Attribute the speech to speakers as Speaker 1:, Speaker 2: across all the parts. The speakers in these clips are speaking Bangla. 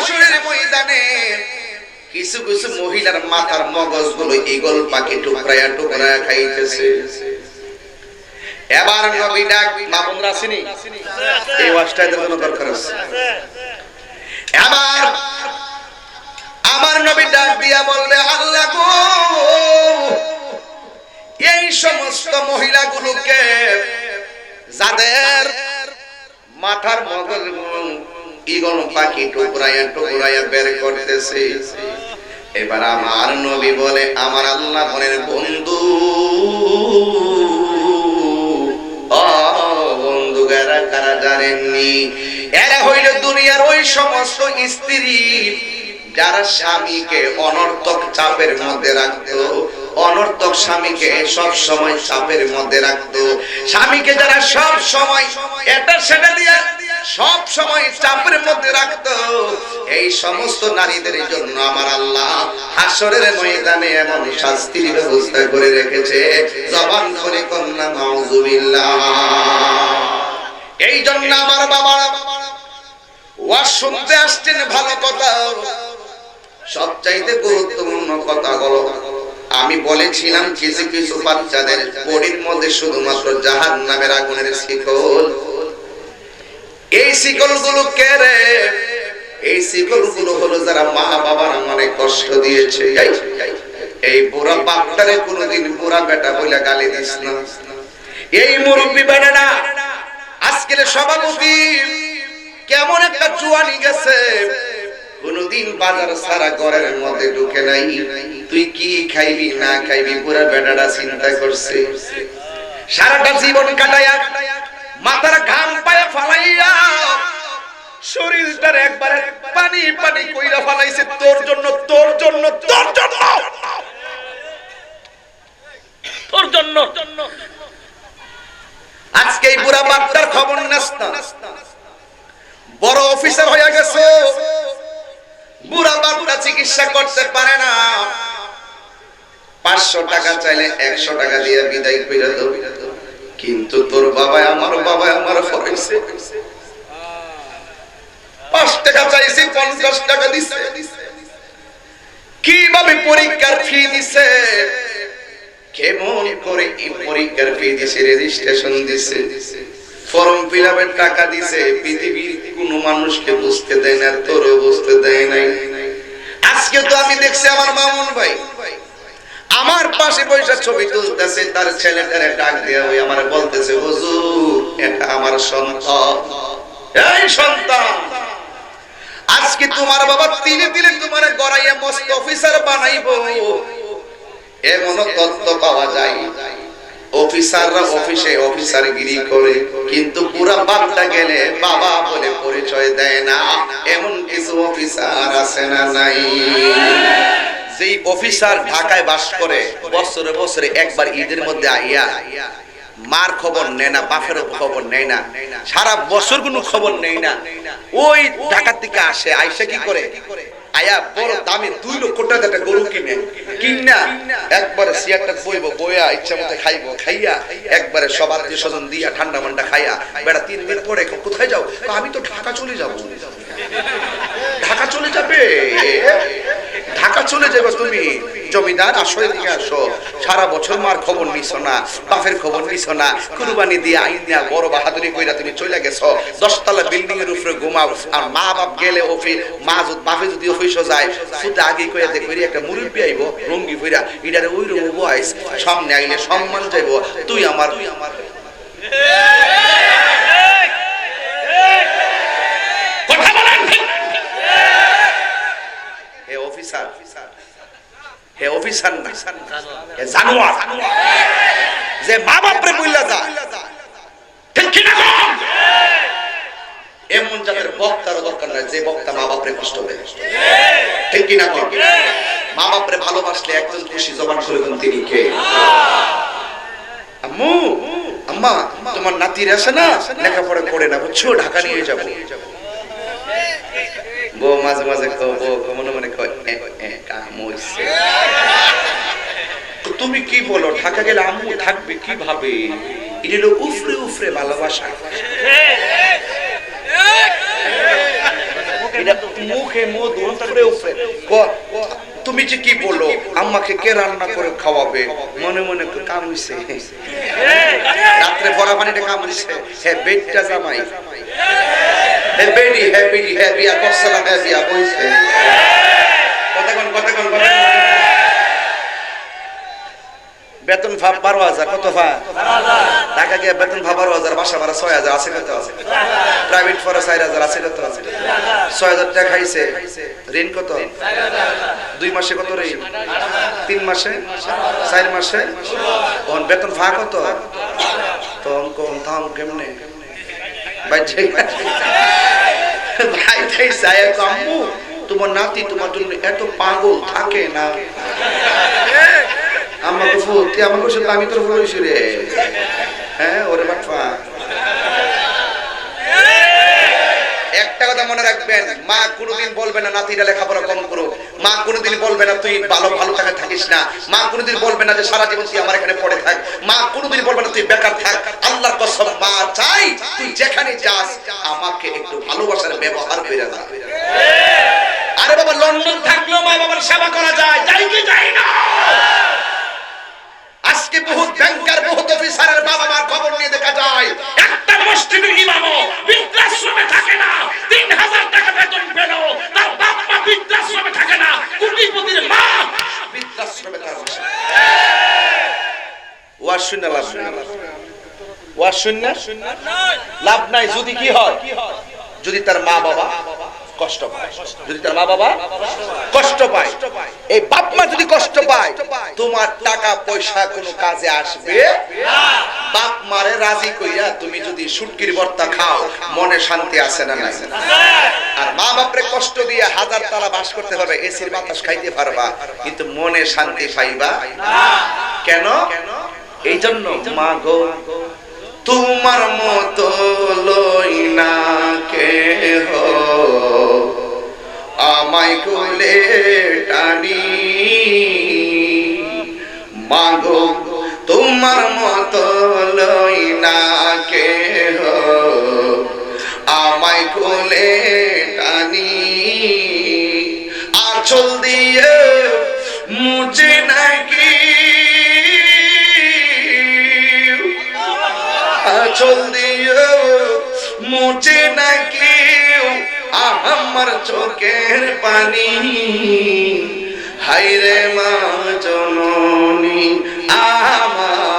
Speaker 1: হাসুরের ময়দানে কিছু কিছু মহিলার মাথার মগজগুলো ইগল পাখি টুকরায়া টুকরায়া খাইতেছে। এবার নবী ডাক মামুনরা আসেনি এই ওয়াজটা এদের জন্য দরকার আছে। এবার আমার নবী ডাক দিয়া বললে, আল্লাহ গো, এই সমস্ত মহিলাগুলোকে যাদের মাথার মগজ পাখি টুকরাইয়া টুকরাইয়া বের করতেছে। এবার আমার নবী বলে, আমার আল্লাহ বলেন বন্ধু। দুনিয়ার ওই সমস্ত স্ত্রী, যারা স্বামীকে অনর্থক চাপের মধ্যে রাখতো। অনর্থক স্বামীকে সব সময় চাপের মধ্যে রাখতো। স্বামীকে যারা সব সময় এটা সেটা দিয়ে সব সময় চাপের মধ্যে রাখতো। এই সমস্ত নারীদের জন্য আমার আল্লাহ হাসরের ময়দানে এমন শাস্তির ব্যবস্থা করে রেখেছে। জবান করে কন্যা মাউজুবিল্লাহ এই জন্য আমার বাবা ওয়াজ শুনতে আসছেন ভালো কথা। সবচাইতে গুরুত্বপূর্ণ কথা হলো, আমি বলেছিলাম কিছু কিছু বাচ্চাদের বডির মধ্যে শুধুমাত্র জাহান নামের আগুনের শিকল। এই শিকলগুলো কে রে? এই শিকলগুলো হলো যারা মা বাবার অনেক কষ্ট দিয়েছে। এই, এই বুড়া বাপটারে কোনোদিন বুড়া বেটা বলে গালি দিস না। এই মুরব্বী বেটাটা আজকের সভাপতি কেমন একটা চুয়ানি গেছে। কোনদিন বাজার সারা ঘরের মধ্যে ঢুকে নাই। তুই কি খাইবি না খাইবি পুরা বেটাটা চিন্তা করছে। সারাটা জীবন কাটায়া মাথার ঘাম পায়ে ফালাইয়া শরীরটার একবারে পানি পানি কইরা ফালাইছে, তোর জন্য তোর জন্য তোর জন্য। তোর জন্য। আজকে এই বুড়া বাপটার খবর নেস না বড় অফিসার হয়ে গেছে। বুড়া বাপটা চিকিৎসা করতে পারে না। পাঁচশো টাকা চাইলে একশো টাকা দিয়ে বিদায় করে দেব কিন্তু তোর বাবা আমার বাবা আমার ফরাইছে পাঁচ টাকা চাইছি, পঞ্চাশ টাকা দিছে। কীভাবে পরীক্ষার ফি দিছে? কেমন করে পরীক্ষার ফি দিছে রেজিস্ট্রেশন দিছে। ফর্ম ফিল টাকা দিছে। পৃথিবীর কোন মানুষকে বুঝতে দেয় না তোরও বুঝতে দেয় নাই। আজকে তো আমি দেখছি আমার মামুন ভাই। আমার পাশে পয়সা ছবি তুলতেছে, তার ছেলেটারে ডাক দিয়ে ওই আমার বলতেছে, হুজুর, এটা আমার সন্তান। এই সন্তান! আজকে তোমার বাবা তিলে তিলে তোমার গড়াইয়া মস্ত অফিসার বানাইবো। এমন তত্ত্ব পাওয়া যায়। অফিসাররা অফিসে অফিসার গিরি করে, কিন্তু পুরা বাপটা গেলে বাবা বলে পরিচয় দেয় না। এমন কিছু অফিসার আছে না নাই? যেই অফিসার ঢাকায় বাস করে, বছরে বছরে একবার ঈদের মধ্যে আইয়া মার খবর নেয় না বাপের খবর নেয় না, সারা বছর কোনো খবর নেই না। ওই ঢাকার থেকে আসে, আইসা কি করে? আয়া বড় দামে দুই লক্ষ টাকা একটা গরু কিনে, কিনা একবারে সিয়ারটা বইব, বইয়া ইচ্ছা মতো খাইব, খাইয়া একবারে সব আত্মীয় স্বজন দিয়া ঠান্ডা মান্ডা খাইয়া, বেড়া তিন দিন পরে কোথায় যাও? আমি তো ঢাকা চলে যাব। ঢাকা চলে যাবে? ঢাকা চলে যাবে তুমি। জমিদার, আসো এদিকে আসো। সারা বছর মার খবর নিছ না, বাপের খবর নিছ না। কুরবানি দিয়ে আইন দিয়া বড় বাহাদুরি কইরা তুমি চলে গেছো। দশতলা বিল্ডিং এর উপরে ঘুমাও, আর মা বাপ গেলে অফিস, মা যদি বাপে যদি অফিসও যায় শুধু আগে কইরা দেখবি একটা মুরব্বী আইব রঙ্গি ফইরা এটারে ওই রকম বয়স সামনে আইলে সম্মান যাইব তুই আমার তুই আমার কথা বলেন হে অফিসার হে অফিসার না হে জানোয়ার, যে মা বাপরে বইলা যা না এমন যাদের বক্তার দরকার নাই, যে বক্তা মা বাপরে কষ্ট? মা বাপরে ভালোবাসলে একজন খুশি জবান করে দেন তিনি কে? আম্মু, আম্মা, তোমার নাতির আছে না? লেখাপড়া করে না, বুঝছ? ঢাকা নিয়ে যাব। বউ মাঝে মাঝে কও, বউ মনে মনে কয় কাম। তুমি কি বলো, ঢাকা গেলে আম্মু থাকবে কীভাবে? এটা হলো উফরে উফরে ভালোবাসা। এটা মুখে মধু উপরে তুমি যে কি বলো, আম্মাকে কে রান্না করে খাওয়াবে? মনে মনে কামড়িছে। রাত্রে ভরা পানিটা কামড়িছে। হ্যাঁ বেডটা জামাই। হ্যাঁ বেডি হ্যাঁ বেডি হ্যাঁ বিয়া করছলা হ্যাঁ বিয়া বইছে। কথা কোন কথা কোন কথা। বেতন ভাব বারো হাজার, কত ভাব? টাকা গিয়ে বেতন ভাব বারো হাজার, বাসা ভাড়া ছয় হাজার, আছে কত আছে? প্রাইভেট ফরে চার হাজার, আছে কত আছে? ছয় হাজার টাকা খাইছে। ঋণ কত? দুই মাসে কত ঋণ? তিন মাসে? চার মাসে? তখন বেতন ভা কত? তখন কম থাম কেমনে? আছে। আম্মু তোমার নাতি তোমার জন্য এত পাগল থাকে না। ফুল তুই আমি ফুল রে। হ্যাঁ ওরে বাটফা একটা কথা মনে রাখবেন, মা কোনোদিন বলবে না নাতিরা লেখাপড়া কম করো। মা কোনোদিন বলবে না তুই ভালো ভালো টাকা থাকিস না। মা কোনোদিন বলবে না যে সারা জীবন তুই আমার এখানে পড়ে থাক। মা কোনোদিন বলবে না তুই বেকার থাক। ভালোবাসার ব্যবহার করে যা আরে বাবা, লন্ডন থাকলেও মা বাবার সেবা করা যায়, যাই কি যাই না। আজকে বহুত ব্যাংকার বহুত অফিসারের বাবা মার খবর নিয়ে দেখা যায়। একটা মসজিদের ইমামও বৃদ্ধাশ্রমে থাকে না। তিন হাজার টাকা বেতন পেল, তার বাপ মা বৃদ্ধাশ্রমে থাকে না। কোটিপতির মা বৃদ্ধাশ্রমে ওয়াজ শূন্য লাভ নাই। ওয়াজ শূন্য লাভ নাই, যদি কি হয়? যদি তার মা বাবা কষ্ট পায়, যদি তার মা বাবা কষ্ট পায়, এই বাপ মা যদি কষ্ট পায়, তোমার টাকা পয়সা কোনো কাজে আসবে বাপ মারে রাজি কইয়া তুমি যদি সুটকির ভর্তা খাও, মনে শান্তি আছে না নাই? আর মা বাপরে কষ্ট দিয়ে হাজার তালা বাস করতে পারবে, এসির বাতাস খাইতে পারবা, কিন্তু মনে শান্তি পাইবা কেন? এই জন্য, মা গো, তোমার মতো লই না আমায় কোলে টানি। মাগো, তোমার মত লই না কে আমায় কোলে টানি। আচল দিয়ে মুছে নাকি আচল দিয়ে মুছে নাকি আমার চোখের পানি। হাইরে মা জননী আমার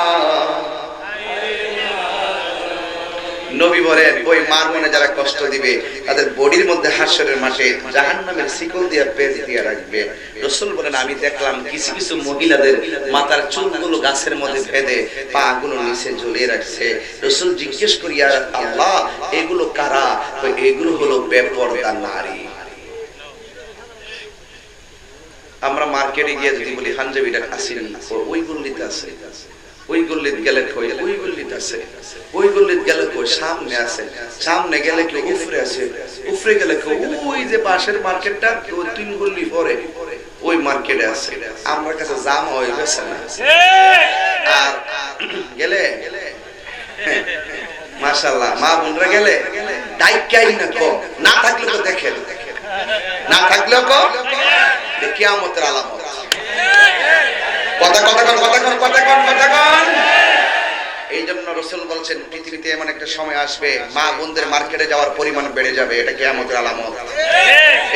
Speaker 1: নবী বলেন, ওই মার মনে যারা কষ্ট দিবে, তাদের বডির মধ্যে হাস্যরের মাঠে জাহান্নামের শিকল দিয়ে পেজ দিয়ে রাখবে। রসুল বলেন, আমি দেখলাম কিছু কিছু মহিলাদের মাথার চুলগুলো গাছের মধ্যে ভেদে পা গুলো নিচে ঝুলিয়ে রাখছে। রসুল জিজ্ঞেস করি আর আল্লাহ, এগুলো কারা? তো এগুলো হলো বেপরদা নারী। আমরা মার্কেটে গিয়ে যদি বলি হাঞ্জাবিটা আসেনি ওই গল্লিতে আছে ওই গল্লিত গেলে কই ওই গল্লিতে আছে ওই গল্লিত গেলে কই, সামনে আছে। সামনে গেলে কি আছে। গেলে কই ওই যে পাশের মার্কেটটা তিন গল্লি পরে, ওই মার্কেটে আছে। আমার কাছে জাম হয়ে গেছে না। আর গেলে? মাশাআল্লাহ, মা বোনরা গেলে? না কো। না থাকলে তো দেখেন। না থাকলেও কো? কিয়ামতের আলামত। এই জন্য রসুল বলছেন, পৃথিবীতে এমন একটা সময় আসবে, মা বোনদের মার্কেটে যাওয়ার পরিমাণ বেড়ে যাবে, এটা কেয়ামতের আলামত।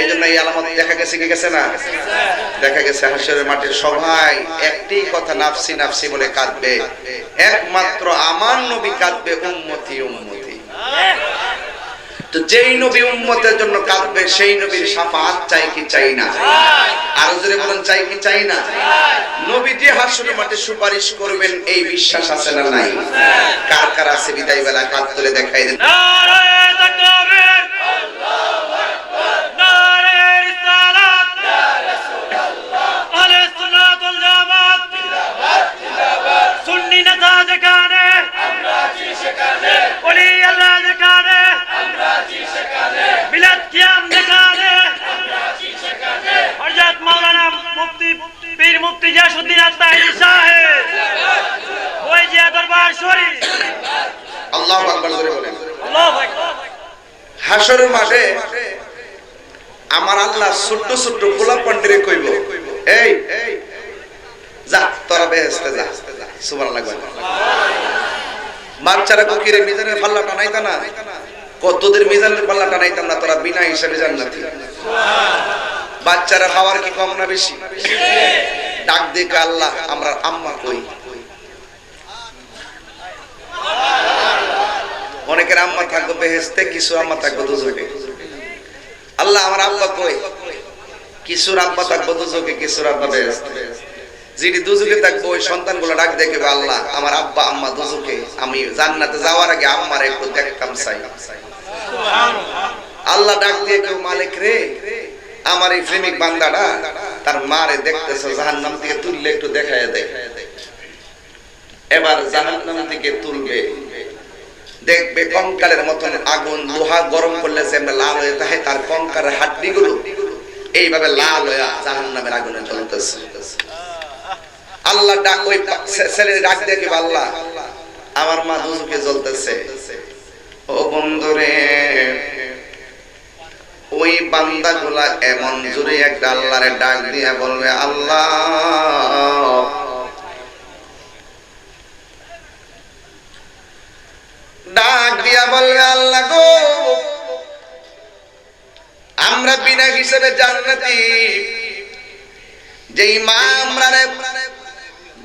Speaker 1: এই জন্য এই আলামত দেখা গেছে কি গেছে না? দেখা গেছে হাসরের মাটির সবাই একটি কথা নাফসি নাফসি বলে কাঁদবে। একমাত্র আমার নবী কাঁদবে, উম্মতি উম্মতি। তো যেই নবী উম্মতের জন্য কাঁদবে, সেই নবীর সাফাত চাই কি চাই না? আরও জোরে বলেন, চাই কি চাই না? নবী যে হাসরে মাঠে সুপারিশ করবেন, এই বিশ্বাস আছে না নাই? কার কার আছে? বিদায় বেলা কাঁদ তুলে দেখাই দেন।
Speaker 2: নারায়ে তাকবীর নারায়ে রিসালাত, আহলে সুন্নাত ওয়াল জামাত, সুন্নি নেতা যেখানে ওলি আল্লাহ যেখানে মিলাদ কিয়াম যেখানে হযরত মাওলানা মুফতি পীর মুফতি জাসুদ্দিন আত্মাহি সাহেব। ওই যে দরবার শরীফ।
Speaker 1: আল্লাহু আকবার জোরে বলেন।
Speaker 2: আল্লাহু আকবার।
Speaker 1: হাসরের মাঠে আমার আল্লাহ ছোট্ট ছোট্ট গোলাপ পান্ডিরে কইব এই যা তোরা বেহেস্তে যা। সুবহান লাগবে বাচ্চারা কুকিরে মিজানের পাল্লা টানাইতা না? কতদের মিজানের পাল্লা টানাইতাম না, তোরা বিনা হিসাবে জান্নাতি। বাচ্চারা খাওয়ার কি কম না বেশি? ডাক দেখে আল্লাহ, আমরা আম্মা কই? অনেকের আম্মা থাকব বেহেস্তে কিছু আম্মা থাকব দুজকে আল্লাহ, আমার আব্বা কই? কিছুর আব্বা থাকব দুজকে কিছুর আব্বা বেহেস্তে যিনি দুজকে থাকব, ওই সন্তানগুলো ডাক দেখে আল্লাহ, আমার আব্বা, আম্মা দুজকে আমি জান্নাতে যাওয়ার আগে আম্মার একটু দেখতাম, চাই। আল্লাহ ডাক দিয়ে কেউ, মালিক রে, আমার এই প্রেমিক বান্দাটা তার মারে দেখতেছে জাহান নাম থেকে তুললে একটু দেখায় দেয় এবার জাহান নাম থেকে তুলবে। দেখবে কঙ্কালের মতন আগুন, লোহা গরম করলে যেমন লাল হয়ে থাকে তার কঙ্কালের হাড্ডি এইভাবে লাল হয়ে জাহান নামের আগুনে জ্বলতেছে। আল্লাহ ডাক, ওই ছেলের ডাক দেখে আল্লাহ, আমার মা দুজুকে জ্বলতেছে। ও বন্ধুরে, ওই বান্দা গুলা এমন জোরে একটা আল্লাহরে ডাক দিয়ে বলবে, আল্লাহ। ডাক দিয়া বলবে, আল্লাহ গো, আমরা বিনা হিসেবে জান্নাতি। যেই মা আমরা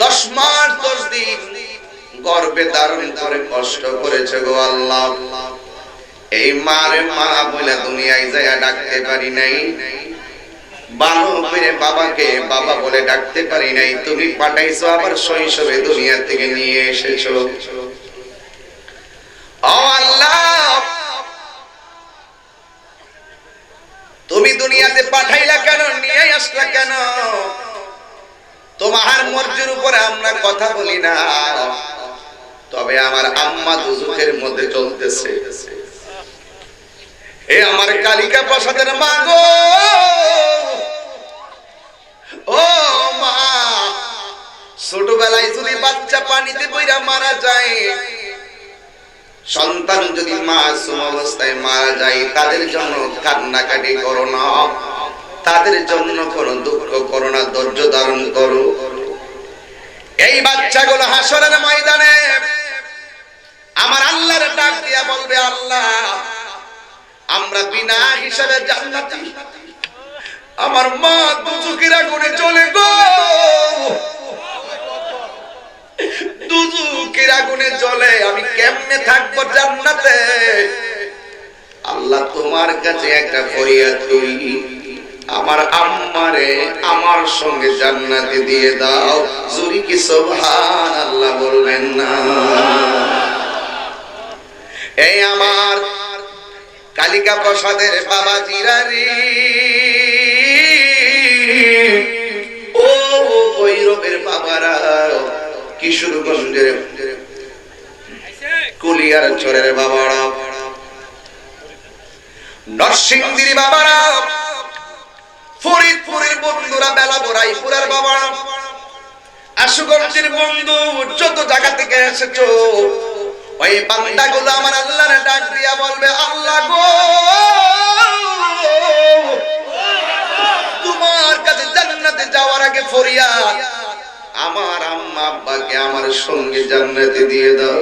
Speaker 1: দশ মাস দশ দিন গর্বে ধারণ করে কষ্ট করেছে গো আল্লাহ। এই মারে মা বলে দুনিয়ায় যায় ডাকতে পারি নাই। বানো বাবাকে বাবা বলে ডাকতে পারি নাই, তুমি পাঠাইছো আবার শৈশবে দুনিয়া থেকে নিয়ে এসেছ। ও আল্লাহ! তুমি দুনিয়াতে পাঠাইলা কেন, নিয়ে আসলা কেন? তোমার মর্জির উপরে আমরা কথা বলি না। তবে আমার আম্মা দুজুকের মধ্যে চলতেছে। এ আমার কালিকা প্রসাদের মা গো! ও মা! ছোটবেলায় যদি বাচ্চা পানিতে বইরা মারা যায়, সন্তান যদি মাসুম অবস্থায় মারা যায়, তাদের জন্য কান্নাকাটি করো না। তাদের জন্য কোনো দুঃখ করো না, ধৈর্য ধারণ করো। এই বাচ্চাগুলো হাসরের ময়দানে আমার আল্লাহর ডাক দিয়া বলবে, আল্লাহ, আমরা বিনা হিসাবে জান্নাতি। আমার মা দুচুকির আগুনে চলে গো। দুজুকের জ্বলে, আমি থাকব আল্লাহ তোমার কাছে একটা করি। আমার সঙ্গে জান্নাতে দিয়ে দাও। জুরি কি সোভান আল্লাহ বলবেন না। এই আমার কালিকা প্রসাদের বাবা জিরারি ও ভৈরবের বাবারা, কিশোরগঞ্জের কুলিয়ার চরের বাবারা, নরসিংদীর বাবারা, ফরিদপুরের বন্ধুরা বেলা বরাইপুরের বাবারা, আশুগঞ্জের বন্ধু, যত জায়গা থেকে এসেছ ওই বান্দাগুলো আমার আল্লাহর ডাক দিয়া বলবে, আল্লাহ গো! তোমার কাছে জান্নাতে যাওয়ার আগে ফরিয়াদ, আমার আম্মা আব্বাকে আমার সঙ্গে জান্নাতে দিয়ে দাও।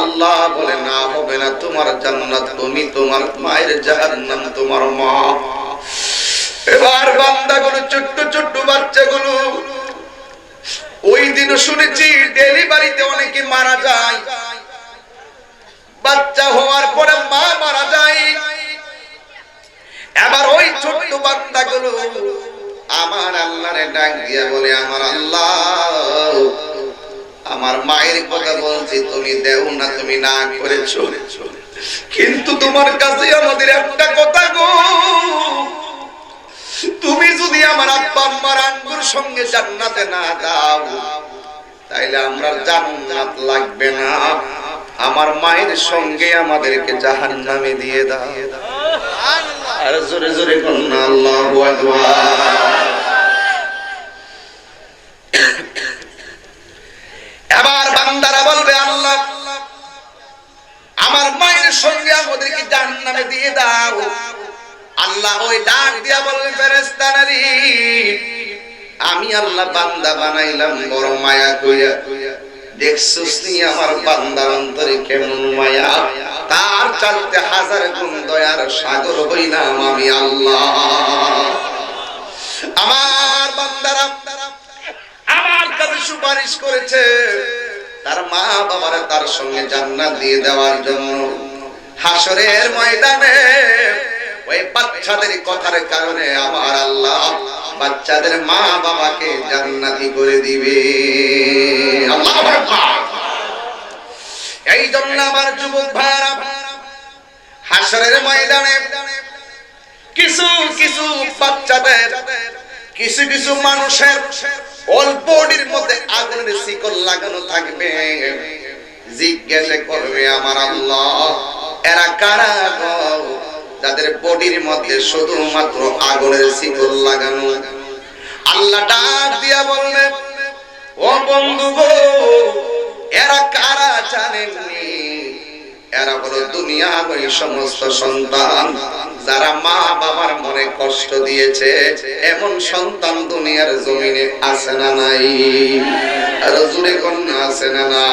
Speaker 1: আল্লাহ বলে, না, হবে না, তোমার জান্নাত তুমি, তোমার মায়ের জাহান্নাম, তোমার মা। এবার বান্দাগুলো, ছোট্ট ছোট্ট বাচ্চাগুলো, ওই দিনও শুনেছি, ডেলিভারিতে অনেকে মারা যায়। বাচ্চা হওয়ার পরে মা মারা যায়। এবার ওই ছোট্ট বান্দাগুলো আমার আল্লাহরে ডাক দিয়ে বলে, আমার আল্লাহ, আমার মায়ের কথা বলছি, তুমি দেও না, তুমি না করেছ। কিন্তু তোমার কাছে আমাদের একটা কথা গো। তুমি যদি আমার আব্বা আম্মার আঙ্গুর সঙ্গে জান্নাতে না দাও তাইলে আমরা জান্নাত লাগবে না। আমার মায়ের সঙ্গে আমাদেরকে জাহান্নামে দিয়ে দাও। আর আল্লাহ এবার বান্দারা বলবে, আল্লাহ, আমার মায়ের সঙ্গে আমাদেরকে জাহান্নামে দিয়ে দাও। আল্লাহ ওই ডাক দিয়া বললেন ফেরেস্তানারি আমি আল্লাহ বান্দা বানাইলাম, বড় মায়া কইয়া কইয়া দেখছস আমার বান্দার অন্তরে কেমন মায়া? তার চাইতে হাজার গুণ দয়ার সাগর হইলাম আমি আল্লাহ। আমার বান্দারা আমার কাছে সুপারিশ করেছে, তার মা বাবারা তার সঙ্গে জান্নাত দিয়ে দেওয়ার জন্য। হাসরের ময়দানে ওই বাচ্চাদের কথার কারণে আমার আল্লাহ বাচ্চাদের মা বাবাকে জান্নাতি করে দিবে। এই জন্য আমার যুবক হাসরের ময়দানে কিছু কিছু বাচ্চাদের, কিছু কিছু মানুষের অল্প মধ্যে আগুনের শিকল লাগানো থাকবে। জিজ্ঞাসা করবে আমার আল্লাহ, এরা কারা? যাদের বডির মধ্যে শুধুমাত্র আগুনের শিকল লাগানো। আল্লাহ ডাক দিয়া বলবে ও বন্ধু গো, এরা কারা জানেননি এরা হলো দুনিয়া ওই সমস্ত সন্তান যারা মা বাবার মনে কষ্ট দিয়েছে। এমন সন্তান দুনিয়ার জমিনে আছে না নাই? আর জুড়ে কন্যা আছে না না